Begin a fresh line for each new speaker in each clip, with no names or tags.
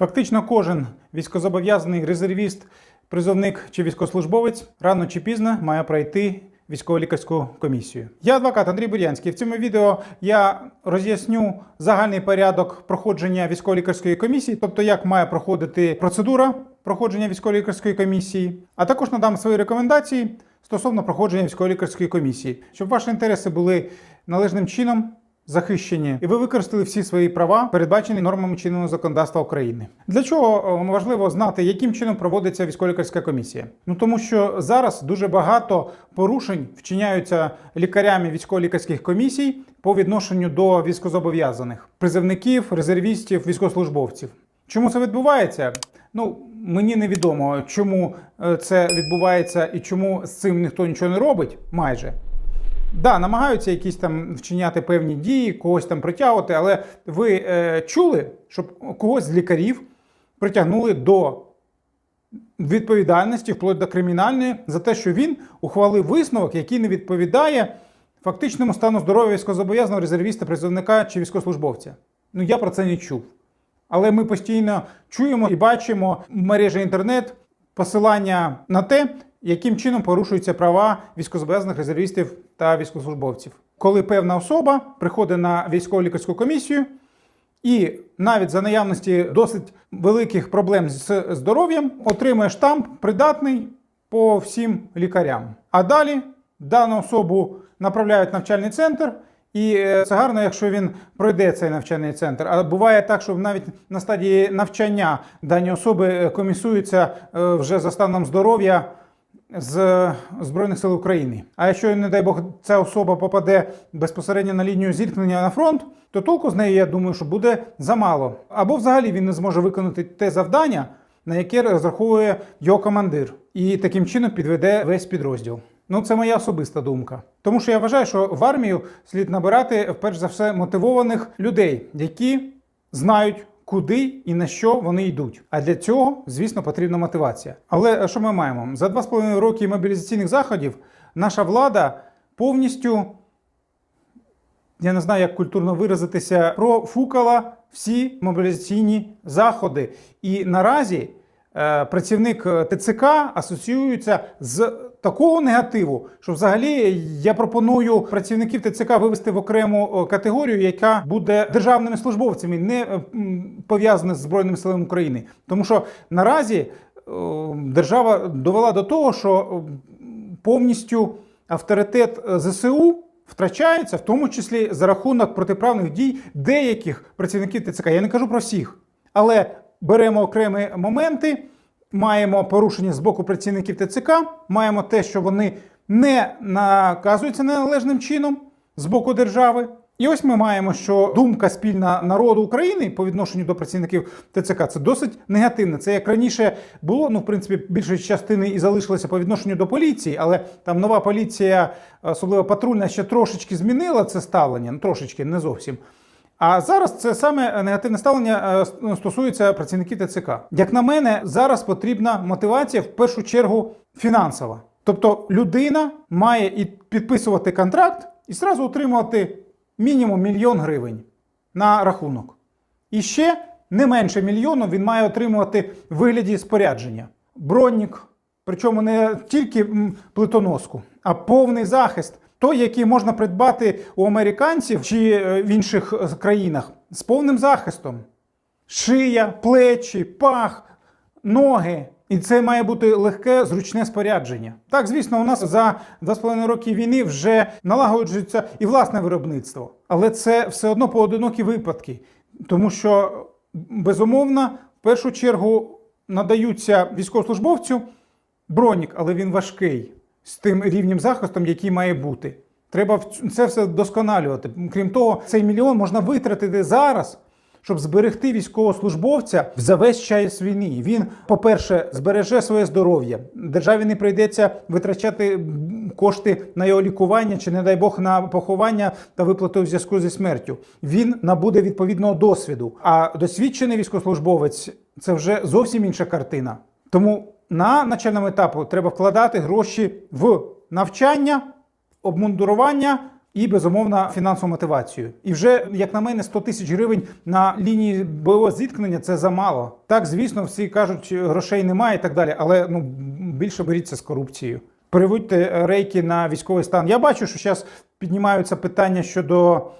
Фактично, кожен військозобов'язаний резервіст, призовник чи військовослужбовець рано чи пізно має пройти військово-лікарську комісію. Я адвокат Андрій Бурянський. В цьому відео я роз'ясню загальний порядок проходження військово-лікарської комісії, тобто як має проходити процедура проходження військово-лікарської комісії, а також надам свої рекомендації стосовно проходження військово-лікарської комісії, щоб ваші інтереси були належним чином захищені, і ви використали всі свої права, передбачені нормами чинного законодавства України. Для чого е, важливо знати, яким чином проводиться військово-лікарська комісія? Ну тому що зараз дуже багато порушень вчиняються лікарями військово-лікарських комісій по відношенню до військовозобов'язаних призовників, резервістів, військовослужбовців. Чому це відбувається? Ну мені невідомо, чому е, це відбувається і чому з цим ніхто нічого не робить майже. Да, намагаються якісь там вчиняти певні дії, когось там притягувати, але ви е, чули, щоб когось з лікарів притягнули до відповідальності, вплоть до кримінальної, за те, що він ухвалив висновок, який не відповідає фактичному стану здоров'я військовозобов'язаного резервіста, призовника чи військовослужбовця. Ну я про це не чув. Але ми постійно чуємо і бачимо в мережі інтернет посилання на те, яким чином порушуються права військовозобов'язаних резервістів та військовослужбовців. Коли певна особа приходить на військово-лікарську комісію і навіть за наявності досить великих проблем з здоров'ям отримує штамп придатний по всім лікарям. А далі дану особу направляють в навчальний центр. І е, це гарно, якщо він пройде цей навчальний центр. А буває так, що навіть на стадії навчання дані особи е, комісуються е, вже за станом здоров'я з Збройних сил України. А якщо, не дай Бог, ця особа попаде безпосередньо на лінію зіткнення на фронт, то толку з неї, я думаю, що буде замало. Або взагалі він не зможе виконати те завдання, на яке розраховує його командир, і таким чином підведе весь підрозділ. Ну, це моя особиста думка. Тому що я вважаю, що в армію слід набирати перш за все мотивованих людей, які знають, куди і на що вони йдуть. А для цього, звісно, потрібна мотивація. Але що ми маємо? За два з половиною роки мобілізаційних заходів наша влада повністю, я не знаю, як культурно виразитися, профукала всі мобілізаційні заходи. І наразі е, працівник ТЦК асоціюється з такого негативу, що взагалі я пропоную працівників ТЦК вивести в окрему е, категорію, яка буде державними службовцями, не е, пов'язана з Збройними силами України. Тому що наразі е, держава довела до того, що е, повністю авторитет е, ЗСУ втрачається, в тому числі за рахунок протиправних дій деяких працівників ТЦК. Я не кажу про всіх, але беремо окремі моменти. Маємо порушення з боку працівників ТЦК, маємо те, що вони не наказуються неналежним чином з боку держави. І ось ми маємо, що думка спільна народу України по відношенню до працівників ТЦК це досить негативна. Це як раніше було, ну в принципі, більшої частини і залишилося по відношенню до поліції, але там нова поліція, особливо патрульна, ще трошечки змінила це ставлення, ну трошечки, не зовсім. А зараз це саме негативне ставлення е, стосується працівників ТЦК. Як на мене, зараз потрібна мотивація в першу чергу фінансова. Тобто людина має і підписувати контракт і зразу отримувати мінімум мільйон гривень на рахунок. І ще не менше мільйону він має отримувати в вигляді спорядження. Бронік, причому не тільки плитоноску, а повний захист. Той, який можна придбати у американців чи е, в інших е, країнах з повним захистом. Шия, плечі, пах, ноги. І це має бути легке, зручне спорядження. Так, звісно, у нас за 2,5 роки війни вже налагоджується і власне виробництво. Але це все одно поодинокі випадки. Тому що, безумовно, в першу чергу надаються військовослужбовцю бронік, але він важкий з тим рівнем захисту, який має бути. Треба це все досконалювати. Крім того, цей мільйон можна витратити зараз, щоб зберегти військовослужбовця за весь час війни. Він, по-перше, збереже своє здоров'я. Державі не прийдеться витрачати кошти на його лікування чи, не дай Бог, на поховання та виплату в зв'язку зі смертю. Він набуде відповідного досвіду. А досвідчений військовослужбовець це вже зовсім інша картина. Тому на начальному етапу треба вкладати гроші в навчання, обмундурування, і безумовно фінансову мотивацію. І вже, як на мене, 100 тисяч гривень на лінії бойового зіткнення це замало. Так, звісно, всі кажуть, грошей немає і так далі, але ну більше беріться з корупцією. Переводьте рейки на військовий стан. Я бачу, що зараз піднімаються питання щодо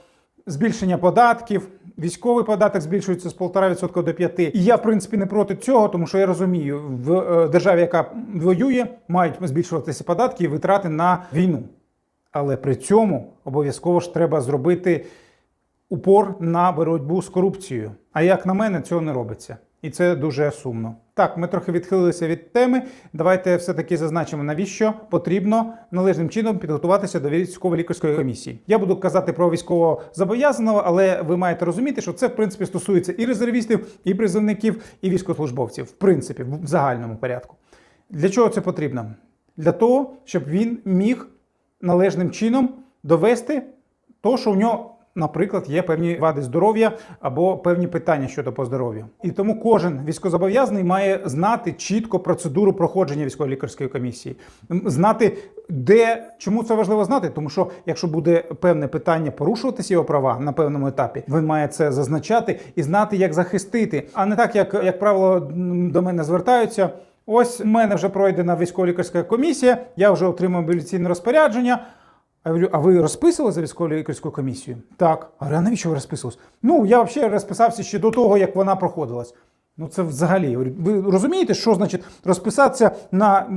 збільшення податків. Військовий податок збільшується з 1,5% до 5%. І я, в принципі, не проти цього, тому що я розумію, в е, державі, яка воює, мають збільшуватися податки і витрати на війну. Але при цьому обов'язково ж треба зробити упор на боротьбу з корупцією. А як на мене, цього не робиться. І це дуже сумно. Так, ми трохи відхилилися від теми. Давайте все-таки зазначимо, навіщо потрібно належним чином підготуватися до військово-лікарської комісії. Я буду казати про військово зобов'язаного, але ви маєте розуміти, що це в принципі стосується і резервістів, і призовників, і військовослужбовців, в принципі, в загальному порядку. Для чого це потрібно? Для того, щоб він міг належним чином довести то, що у нього, наприклад, є певні вади здоров'я або певні питання щодо по здоров'ю. І тому кожен військовозобов'язаний має знати чітко процедуру проходження військово-лікарської комісії, знати, де чому це важливо знати, тому що якщо буде певне питання порушуватися його права на певному етапі, він має це зазначати і знати, як захистити, а не так, як, як правило, до мене звертаються. Ось у мене вже пройдена військово-лікарська комісія, я вже отримав мобілізаційне розпорядження. Я говорю, а ви розписували за військово-лікарську комісію? Так. А говорю, а навіщо ви розписувались? Ну, я взагалі розписався ще до того, як вона проходилась. Ну, це взагалі. Ви розумієте, що значить розписатися на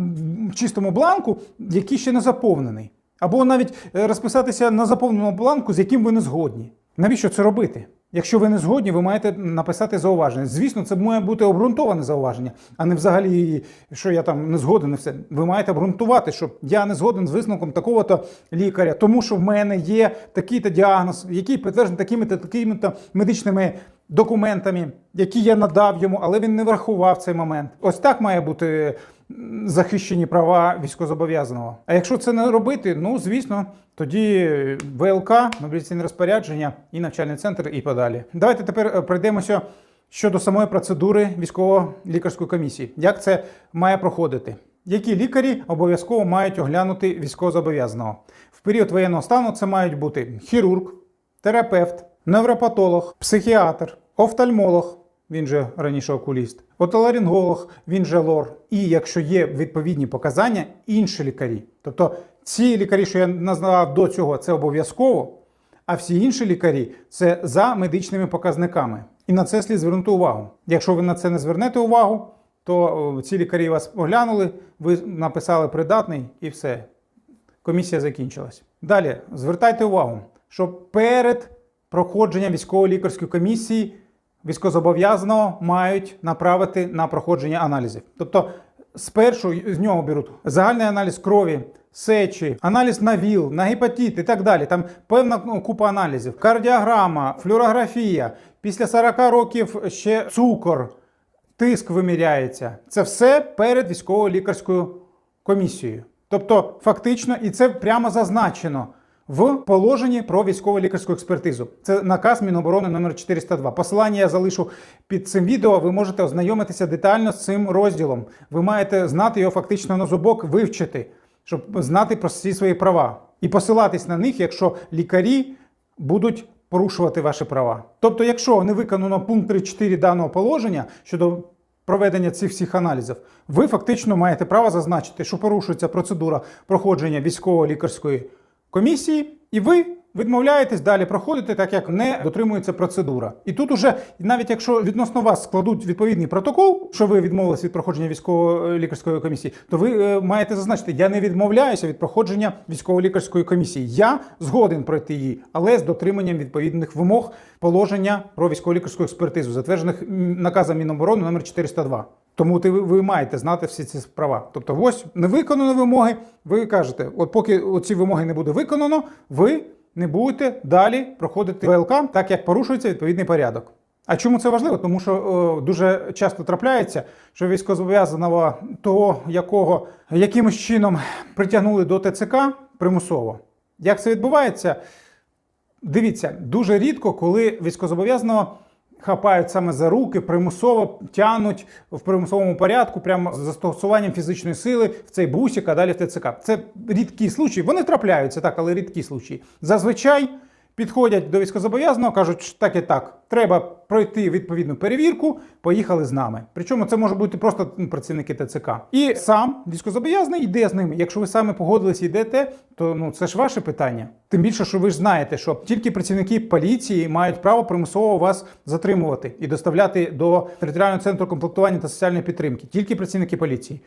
чистому бланку, який ще не заповнений? Або навіть е, розписатися на заповненому бланку, з яким ви не згодні. Навіщо це робити? Якщо ви не згодні, ви маєте написати зауваження. Звісно, це має бути обґрунтоване зауваження, а не взагалі, що я там не згоден все. Ви маєте обґрунтувати, що я не згоден з висновком такого-то лікаря, тому що в мене є такий-то діагноз, який підтверджений такими-то такими-то медичними документами, які я надав йому, але він не врахував цей момент. Ось так має бути захищені права військовозобов'язаного. А якщо це не робити, ну звісно, тоді ВЛК, мобілізаційне розпорядження і навчальний центр, і подалі. Давайте тепер е, пройдемося щодо самої процедури військово-лікарської комісії. Як це має проходити? Які лікарі обов'язково мають оглянути військовозобов'язаного? В період воєнного стану це мають бути хірург, терапевт, невропатолог, психіатр, офтальмолог, він же раніше окуліст, отоларинголог, він же лор. І якщо є відповідні показання, інші лікарі. Тобто ці лікарі, що я назвав до цього, це обов'язково, а всі інші лікарі це за медичними показниками. І на це слід звернути увагу. Якщо ви на це не звернете увагу, то ці лікарі вас оглянули, ви написали придатний і все. Комісія закінчилась. Далі звертайте увагу, що перед проходженням військово-лікарської комісії військовозобов'язаного мають направити на проходження аналізів. Тобто, спершу з нього беруть загальний аналіз крові, сечі, аналіз на ВІЛ, на гепатит і так далі. Там певна ну, купа аналізів, кардіограма, флюорографія. Після 40 років ще цукор, тиск виміряється. Це все перед військово-лікарською комісією. Тобто, фактично, і це прямо зазначено в положенні про військово-лікарську експертизу. Це наказ Міноборони номер 402. Посилання я залишу під цим відео. Ви можете ознайомитися детально з цим розділом. Ви маєте знати його фактично на зубок, вивчити, щоб знати про всі свої права і посилатись на них, якщо лікарі будуть порушувати ваші права. Тобто, якщо не виконано пункт 3.4 даного положення щодо проведення цих всіх аналізів, ви фактично маєте право зазначити, що порушується процедура проходження військово-лікарської комісії, і ви відмовляєтесь далі проходити, так як не дотримується процедура. І тут уже, навіть якщо відносно вас складуть відповідний протокол, що ви відмовились від проходження військово-лікарської комісії, то ви е, маєте зазначити, я не відмовляюся від проходження військово-лікарської комісії. Я згоден пройти її, але з дотриманням відповідних вимог положення про військово-лікарську експертизу, затверджених наказом Міноборони номер 402. Тому ти, ви маєте знати всі ці права. Тобто, ось не виконано вимоги, ви кажете, от поки ці вимоги не буде виконано, ви не будете далі проходити ВЛК, так як порушується відповідний порядок. А чому це важливо? Тому що е, дуже часто трапляється, що військовозобов'язаного того, якого якимось чином притягнули до ТЦК примусово. Як це відбувається? Дивіться, дуже рідко, коли військовозобов'язаного хапають саме за руки, примусово тянуть в примусовому порядку, прямо з застосуванням фізичної сили в цей бусик, а далі в ТЦК. Це рідкі случаї. Вони трапляються так, але рідкі случаї. Зазвичай підходять до військовозобов'язаного, кажуть, так і так, треба пройти відповідну перевірку, поїхали з нами. Причому це може бути просто ну, працівники ТЦК. І сам військовозобов'язаний йде з ними. Якщо ви саме погодились і йдете, то ну це ж ваше питання. Тим більше, що ви ж знаєте, що тільки працівники поліції мають право примусово вас затримувати і доставляти до територіального центру комплектування та соціальної підтримки. Тільки працівники поліції.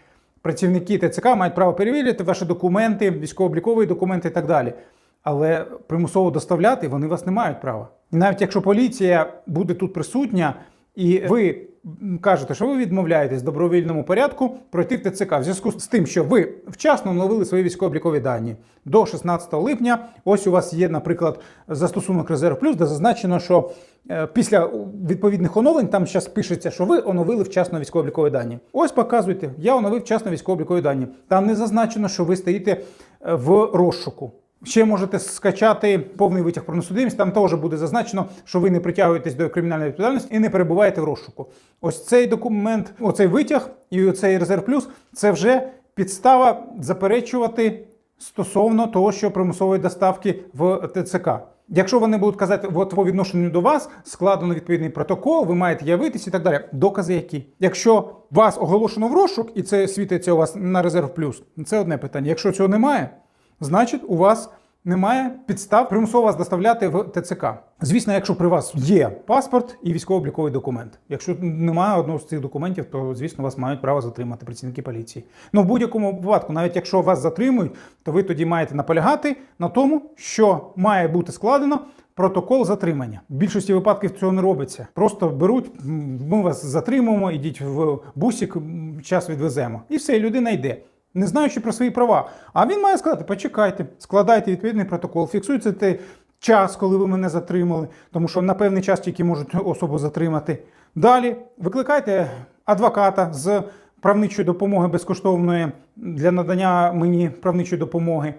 Працівники ТЦК мають право перевірити ваші документи, військово-облікові документи і так далі. Але примусово доставляти вони вас не мають права. І навіть якщо поліція буде тут присутня, і ви кажете, що ви відмовляєтесь в добровільному порядку пройти в ТЦК в зв'язку з тим, що ви вчасно оновили свої військово-облікові дані до 16 липня. Ось у вас є, наприклад, застосунок Резерв Плюс, де зазначено, що е, після відповідних оновлень там зараз пишеться, що ви оновили вчасно військово-облікові дані. Ось показуйте, я оновив вчасно військово-облікові дані. Там не зазначено, що ви стоїте е, в розшуку. Ще можете скачати повний витяг про несудимість. Там теж буде зазначено, що ви не притягуєтесь до кримінальної відповідальності і не перебуваєте в розшуку. Ось цей документ, оцей витяг і оцей резерв плюс це вже підстава заперечувати стосовно того, що примусової доставки в ТЦК. Якщо вони будуть казати, от по відношенню до вас складено відповідний протокол, ви маєте явитись і так далі. Докази які? Якщо вас оголошено в розшук, і це світиться у вас на резерв плюс, це одне питання. Якщо цього немає, значить у вас немає підстав примусово вас доставляти в ТЦК. Звісно, якщо при вас є паспорт і військово-обліковий документ. Якщо немає одного з цих документів, то звісно вас мають право затримати працівники поліції. Ну в будь-якому випадку, навіть якщо вас затримують, то ви тоді маєте наполягати на тому, що має бути складено. Протокол затримання. В більшості випадків цього не робиться. Просто беруть, ми вас затримуємо, ідіть в бусик, час відвеземо. І все, людина йде не знаючи про свої права. А він має сказати: почекайте, складайте відповідний протокол, фіксуйте той час, коли ви мене затримали, тому що на певний час тільки можуть особу затримати. Далі викликайте адвоката з правничої допомоги безкоштовної для надання мені правничої допомоги.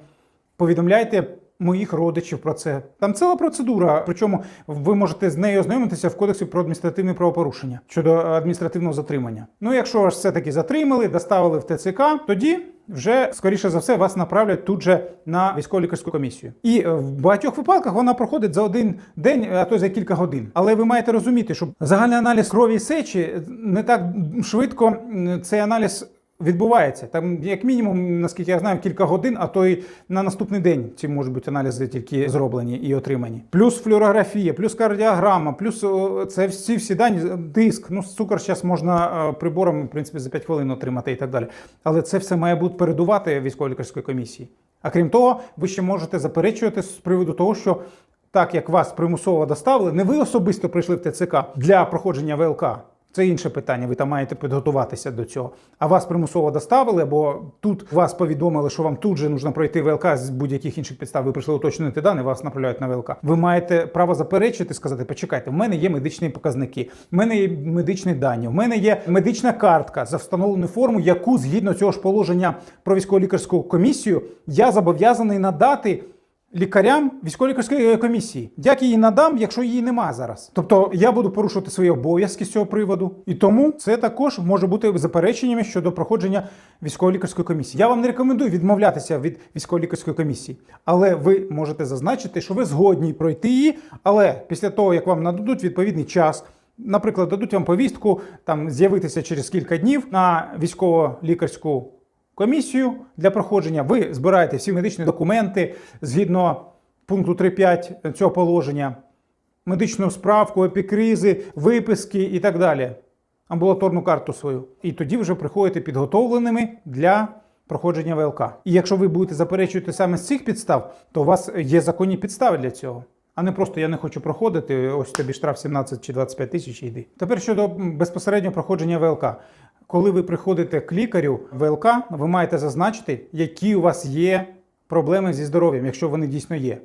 Повідомляйте моїх родичів про це. Там ціла процедура. Причому ви можете з нею ознайомитися в кодексі про адміністративне правопорушення щодо адміністративного затримання. Ну, якщо вас все-таки затримали, доставили в ТЦК, тоді. Вже скоріше за все вас направлять тут же на військово-лікарську комісію, і в багатьох випадках вона проходить за один день, а то за кілька годин. Але ви маєте розуміти, що загальний аналіз крові і сечі не так швидко цей аналіз відбувається. Там, як мінімум, наскільки я знаю, кілька годин, а то й на наступний день ці можуть бути аналізи тільки зроблені і отримані. Плюс флюорографія, плюс кардіограма, плюс це всі всі дані, диск. Ну, цукор зараз можна е, прибором, в принципі, за 5 хвилин отримати і так далі. Але це все має бути передувати військово-лікарської комісії. А крім того, ви ще можете заперечувати з приводу того, що так як вас примусово доставили, не ви особисто прийшли в ТЦК для проходження ВЛК. Це інше питання, ви там маєте підготуватися до цього. А вас примусово доставили, бо тут вас повідомили, що вам тут же потрібно пройти ВЛК з будь-яких інших підстав. Ви прийшли уточнити дані, вас направляють на ВЛК. Ви маєте право заперечити, сказати, почекайте, в мене є медичні показники, в мене є медичні дані, в мене є медична картка за встановленою форму, яку згідно цього ж положення про військово-лікарську комісію я зобов'язаний надати. Лікарям військово-лікарської комісії. Як її надам, якщо її нема зараз? Тобто я буду порушувати свої обов'язки з цього приводу, і тому це також може бути запереченнями щодо проходження військово-лікарської комісії. Я вам не рекомендую відмовлятися від військово-лікарської комісії, але ви можете зазначити, що ви згодні пройти її, але після того як вам нададуть відповідний час. Наприклад, дадуть вам повістку там з'явитися через кілька днів на військово-лікарську комісію для проходження. Ви збираєте всі медичні документи згідно пункту 3.5 цього положення, медичну справку, епікризи, виписки і так далі. Амбулаторну карту свою. І тоді вже приходите підготовленими для проходження ВЛК. І якщо ви будете заперечувати саме з цих підстав, то у вас є законні підстави для цього. А не просто я не хочу проходити, ось тобі штраф 17 чи 25 тисяч йди. Тепер щодо м, безпосередньо проходження ВЛК. Коли ви приходите к лікарю ВЛК, ви маєте зазначити, які у вас є проблеми зі здоров'ям, якщо вони дійсно є.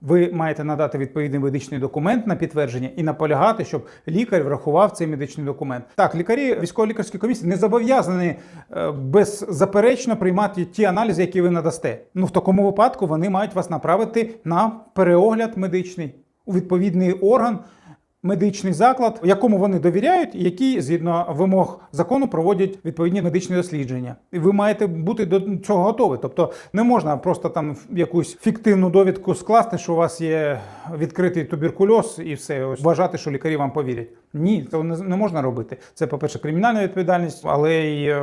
Ви маєте надати відповідний медичний документ на підтвердження і наполягати, щоб лікар врахував цей медичний документ. Так, лікарі військово-лікарської комісії не зобов'язані е, беззаперечно приймати ті аналізи, які ви надасте. Ну в такому випадку вони мають вас направити на переогляд медичний у відповідний орган медичний заклад, якому вони довіряють, і який згідно вимог закону проводять відповідні медичні дослідження. І ви маєте бути до цього готові. Тобто не можна просто там якусь фіктивну довідку скласти, що у вас є відкритий туберкульоз, і все ось вважати, що лікарі вам повірять. Ні, це не, можна робити. Це, по-перше, кримінальна відповідальність, але й е,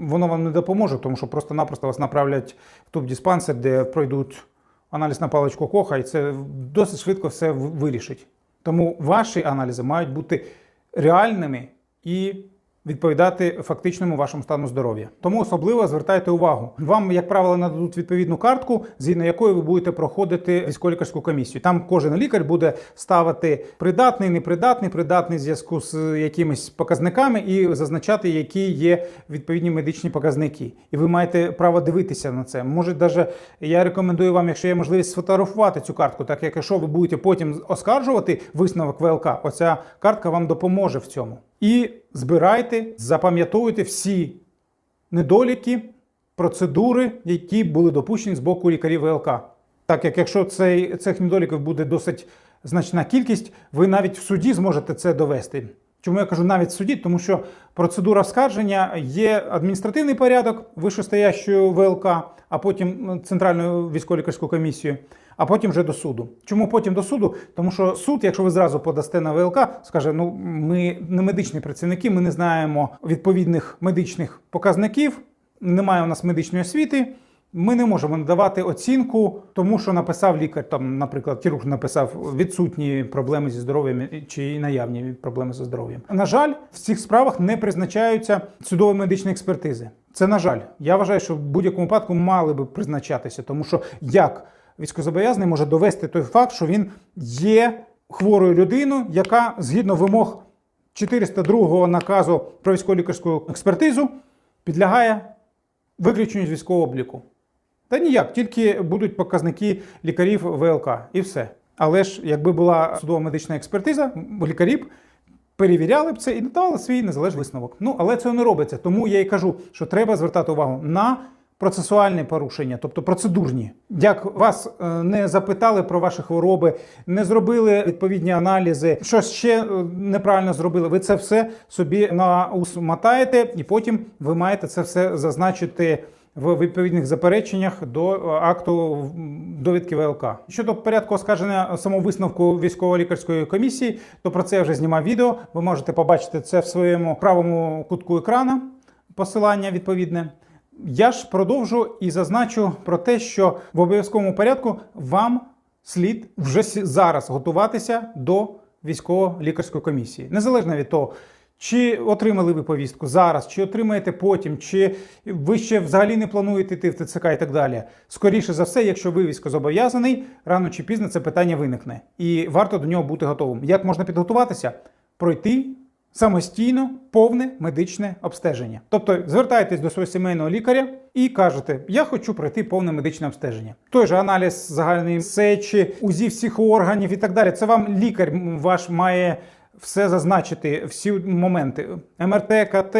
воно вам не допоможе, тому що просто-напросто вас направлять в тубдиспансер, де пройдуть аналіз на паличку коха, і це досить швидко все вирішить. Тому ваші аналізи мають бути реальними і відповідати фактичному вашому стану здоров'я. Тому особливо звертайте увагу. Вам, як правило, нададуть відповідну картку, згідно якої ви будете проходити військово-лікарську комісію. Там кожен лікар буде ставити придатний, непридатний, придатний в зв'язку з якимись показниками і зазначати, які є відповідні медичні показники. І ви маєте право дивитися на це. Може, навіть я рекомендую вам, якщо є можливість сфотографувати цю картку, так як якщо ви будете потім оскаржувати висновок ВЛК, оця картка вам допоможе в цьому. І збирайте, запам'ятовуйте всі недоліки, процедури, які були допущені з боку лікарів ВЛК. Так як якщо цей, цих недоліків буде досить значна кількість, ви навіть в суді зможете це довести. Чому я кажу навіть в суді? Тому що процедура оскарження є адміністративний порядок вищостоящою ВЛК, а потім Центральною військово-лікарською комісією, а потім вже до суду. Чому потім до суду? Тому що суд, якщо ви зразу подасте на ВЛК, скаже: ну ми не медичні працівники, ми не знаємо відповідних медичних показників, немає у нас медичної освіти. Ми не можемо надавати оцінку тому, що написав лікар, там, наприклад, хірург написав відсутні проблеми зі здоров'ям чи наявні проблеми зі здоров'ям. На жаль, в цих справах не призначаються судові медичні експертизи. Це на жаль. Я вважаю, що в будь-якому випадку мали би призначатися, тому що як військовозобов'язаний може довести той факт, що він є хворою людиною, яка згідно вимог 402 наказу про військово-лікарську експертизу підлягає виключенню з військового обліку. Та ніяк, тільки будуть показники лікарів ВЛК і все. Але ж якби була судова медична експертиза, лікарі б перевіряли б це і надавали свій незалежний висновок. Ну але це не робиться. Тому я і кажу, що треба звертати увагу на процесуальні порушення, тобто процедурні. Як вас е, не запитали про ваші хвороби, не зробили відповідні аналізи, щось ще е, неправильно зробили. Ви це все собі на ус мотаєте, і потім ви маєте це все зазначити в відповідних запереченнях до е, акту довідки ВЛК. Щодо порядку оскарження самого висновку військово-лікарської комісії, то про це я вже знімав відео. Ви можете побачити це в своєму правому кутку екрана. Посилання відповідне. Я ж продовжу і зазначу про те, що в обов'язковому порядку вам слід вже зараз готуватися до військово-лікарської комісії, незалежно від того, чи отримали ви повістку зараз, чи отримаєте потім, чи ви ще взагалі не плануєте йти в ТЦК і так далі. Скоріше за все, якщо ви військозобов'язаний, рано чи пізно це питання виникне, і варто до нього бути готовим. Як можна підготуватися? Пройти самостійно повне медичне обстеження. Тобто звертаєтесь до свого сімейного лікаря і кажете: Я хочу пройти повне медичне обстеження. Той же аналіз загальної сечі, УЗІ всіх органів і так далі. Це вам лікар ваш має. Все зазначити, всі моменти МРТ, КТ,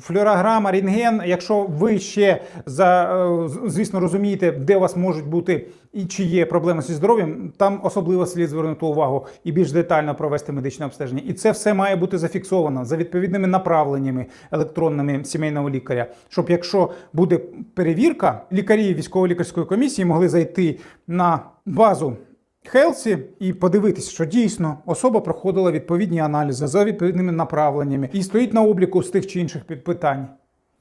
флюорограма, рентген. Якщо ви ще за е, звісно розумієте, де у вас можуть бути і чи є проблеми зі здоров'ям, там особливо слід звернути увагу і більш детально провести медичне обстеження. І це все має бути зафіксовано за відповідними направленнями електронними сімейного лікаря. Щоб якщо буде перевірка, лікарі військово-лікарської комісії могли зайти на базу. Хелсі і подивитися, що дійсно особа проходила відповідні аналізи за відповідними направленнями і стоїть на обліку з тих чи інших пи- питань.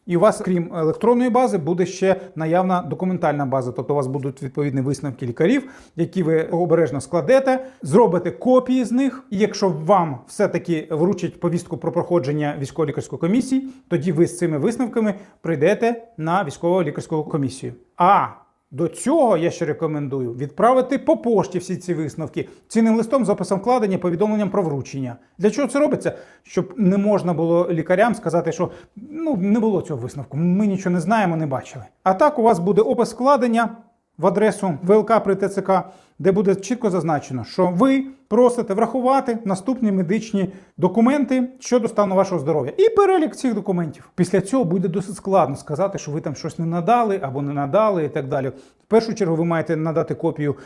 І у вас, крім електронної бази, буде ще наявна документальна база. Тобто у вас будуть відповідні висновки лікарів, які ви обережно складете, зробите копії з них. І якщо вам все-таки вручать повістку про проходження військово-лікарської комісії, тоді ви з цими висновками прийдете на військово-лікарську комісію. А до цього я ще рекомендую відправити по пошті всі ці висновки цінним листом з описом вкладення, повідомленням про вручення. Для чого це робиться? Щоб не можна було лікарям сказати, що ну не було цього висновку, ми нічого не знаємо, не бачили. А так у вас буде опис вкладення, в адресу ВЛК при ТЦК, де буде чітко зазначено, що ви просите врахувати наступні медичні документи щодо стану вашого здоров'я і перелік цих документів. Після цього буде досить складно сказати, що ви там щось не надали або не надали, і так далі. В першу чергу ви маєте надати копію е,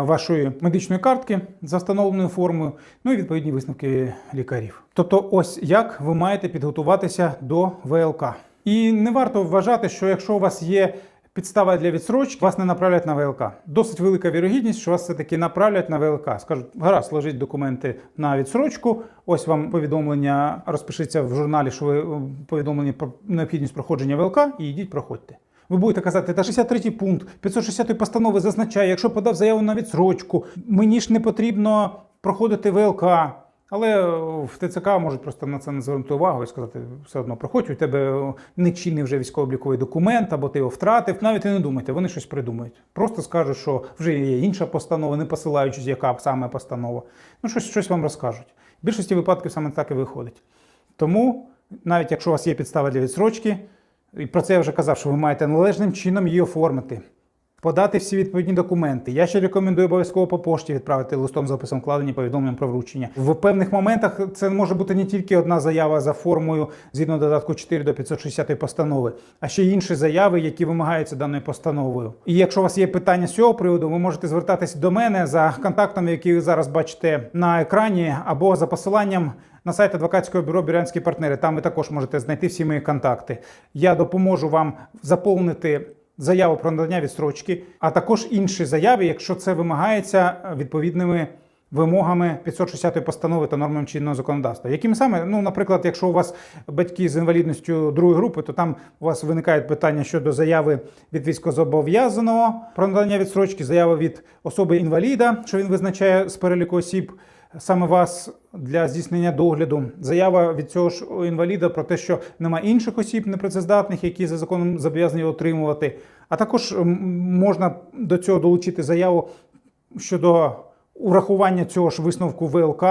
вашої медичної картки за встановленою формою, ну і відповідні висновки лікарів. Тобто, ось як ви маєте підготуватися до ВЛК. І не варто вважати, що якщо у вас є підстава для відсрочки, вас не направлять на ВЛК. Досить велика вірогідність, що вас все-таки направлять на ВЛК. Скажуть, гаразд, ложіть документи на відсрочку. Ось вам повідомлення, розпишіться в журналі, що ви е, повідомлені про необхідність проходження ВЛК, і йдіть, проходьте. Ви будете казати, та 63 пункт 560 постанови зазначає, якщо подав заяву на відсрочку, мені ж не потрібно проходити ВЛК. Але в ТЦК можуть просто на це не звернути увагу і сказати, все одно проходь, у тебе нечинний вже військово-обліковий документ, або ти його втратив. Навіть і не думайте, вони щось придумають. Просто скажуть, що вже є інша постанова, не посилаючись, яка саме постанова. Ну, щось, щось вам розкажуть. В більшості випадків саме так і виходить. Тому, навіть якщо у вас є підстава для відсрочки, і про це я вже казав, що ви маєте належним чином її оформити. Подати всі відповідні документи. Я ще рекомендую обов'язково по пошті відправити листом з описом вкладення повідомленням про вручення. В певних моментах це може бути не тільки одна заява за формою згідно додатку 4 до 560 постанови, а ще інші заяви, які вимагаються даною постановою. І якщо у вас є питання з цього приводу, ви можете звертатися до мене за контактами, які ви зараз бачите на екрані, або за посиланням. На сайт адвокатського бюро Бірянські партнери. Там ви також можете знайти всі мої контакти. Я допоможу вам заповнити заяву про надання відстрочки, а також інші заяви, якщо це вимагається відповідними вимогами 560 постанови та нормам чинного законодавства. Якими саме, ну, наприклад, якщо у вас батьки з інвалідністю другої групи, то там у вас виникають питання щодо заяви від військовозобов'язаного про надання відстрочки, заява від особи інваліда, що він визначає з переліку осіб. Саме вас для здійснення догляду, заява від цього ж інваліда про те, що немає інших осіб непрацездатних, які за законом зобов'язані отримувати. А також можна до цього долучити заяву щодо урахування цього ж висновку ВЛК,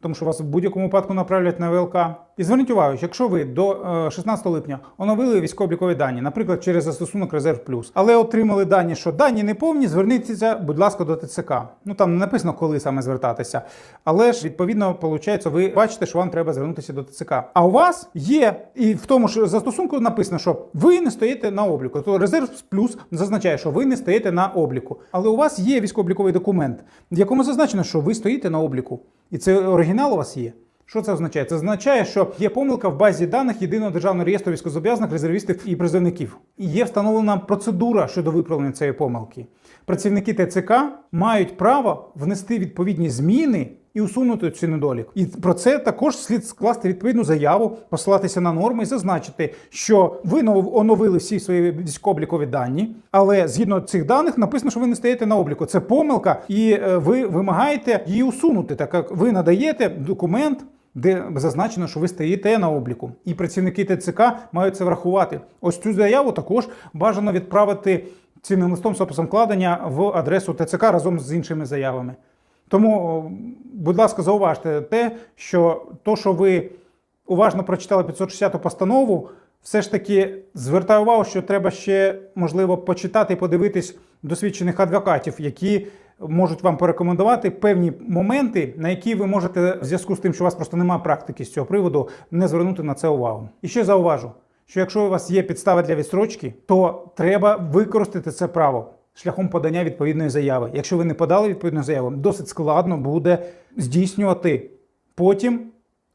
тому що вас в будь-якому випадку направлять на ВЛК. І зверніть увагу, якщо ви до е, 16 липня оновили військово-облікові дані, наприклад, через застосунок Резерв Плюс, але отримали дані, що дані не повні, зверніться, будь ласка, до ТЦК. Ну там не написано, коли саме звертатися. Але ж відповідно, виходить, ви бачите, що вам треба звернутися до ТЦК. А у вас є, і в тому ж застосунку написано, що ви не стоїте на обліку. То Резерв Плюс зазначає, що ви не стоїте на обліку. Але у вас є військово-обліковий документ, в якому зазначено, що ви стоїте на обліку. І це оригінал у вас є. Що це означає? Це означає, що є помилка в базі даних єдиного державного реєстру військовозобов'язаних резервістів і призовників. І є встановлена процедура щодо виправлення цієї помилки. Працівники ТЦК мають право внести відповідні зміни і усунути цей недолік. І про це також слід скласти відповідну заяву, посилатися на норми і зазначити, що ви нов- оновили всі свої військово-облікові дані, але згідно цих даних написано, що ви не стаєте на обліку. Це помилка, і е, ви вимагаєте її усунути, так як ви надаєте документ. Де зазначено, що ви стоїте на обліку, і працівники ТЦК мають це врахувати. Ось цю заяву також бажано відправити цінним листом з описом вкладення в адресу ТЦК разом з іншими заявами. Тому, будь ласка, зауважте те, що то, що ви уважно прочитали 560 постанову, все ж таки звертаю увагу, що треба ще можливо почитати і подивитись досвідчених адвокатів, які можуть вам порекомендувати певні моменти, на які ви можете в зв'язку з тим, що у вас просто немає практики з цього приводу, не звернути на це увагу. І ще зауважу, що якщо у вас є підстава для відстрочки, то треба використати це право шляхом подання відповідної заяви. Якщо ви не подали відповідну заяву, досить складно буде здійснювати потім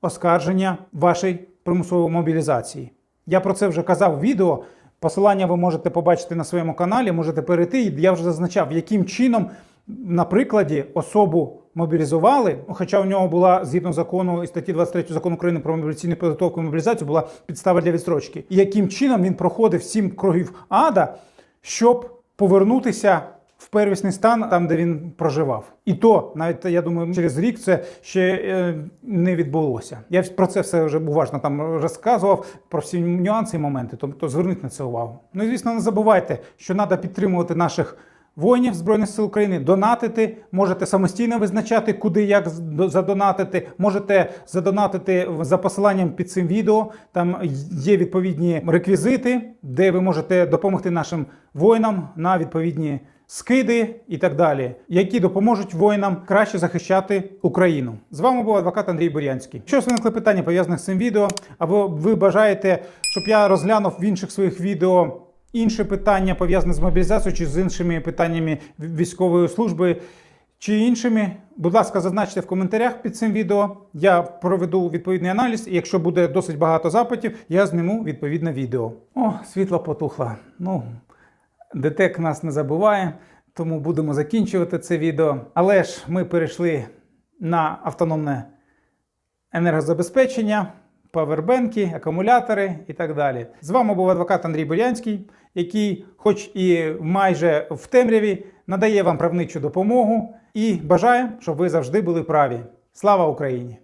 оскарження вашої примусової мобілізації. Я про це вже казав в відео. Посилання ви можете побачити на своєму каналі, можете перейти. Я вже зазначав, яким чином, на прикладі, особу мобілізували, хоча у нього була згідно закону і статті 23 закону України про мобілізаційну підготовку і мобілізацію, була підстава для відстрочки. І яким чином він проходив сім кругів ада, щоб повернутися в первісний стан, там, де він проживав. І то, навіть я думаю, через рік це ще е, не відбулося. Я про це все вже уважно там розказував, про всі нюанси і моменти. Тобто зверніть на це увагу. Ну і звісно, не забувайте, що треба підтримувати наших. Воїнів Збройних сил України донатити, можете самостійно визначати, куди як задонатити. Можете задонатити за посиланням під цим відео. Там є відповідні реквізити, де ви можете допомогти нашим воїнам на відповідні скиди і так далі, які допоможуть воїнам краще захищати Україну. З вами був адвокат Андрій Бурянський. Вас виникли питання пов'язаних з цим відео, або ви бажаєте, щоб я розглянув в інших своїх відео інші питання пов'язані з мобілізацією чи з іншими питаннями військової служби чи іншими, будь ласка, зазначте в коментарях під цим відео. Я проведу відповідний аналіз, і якщо буде досить багато запитів, я зніму відповідне відео. О, світло потухло. Ну, ДТЕК нас не забуває, тому будемо закінчувати це відео. Але ж ми перейшли на автономне енергозабезпечення, павербенки, акумулятори і так далі. З вами був адвокат Андрій Бурянський, який, хоч і майже в темряві, надає вам правничу допомогу і бажає, щоб ви завжди були праві. Слава Україні!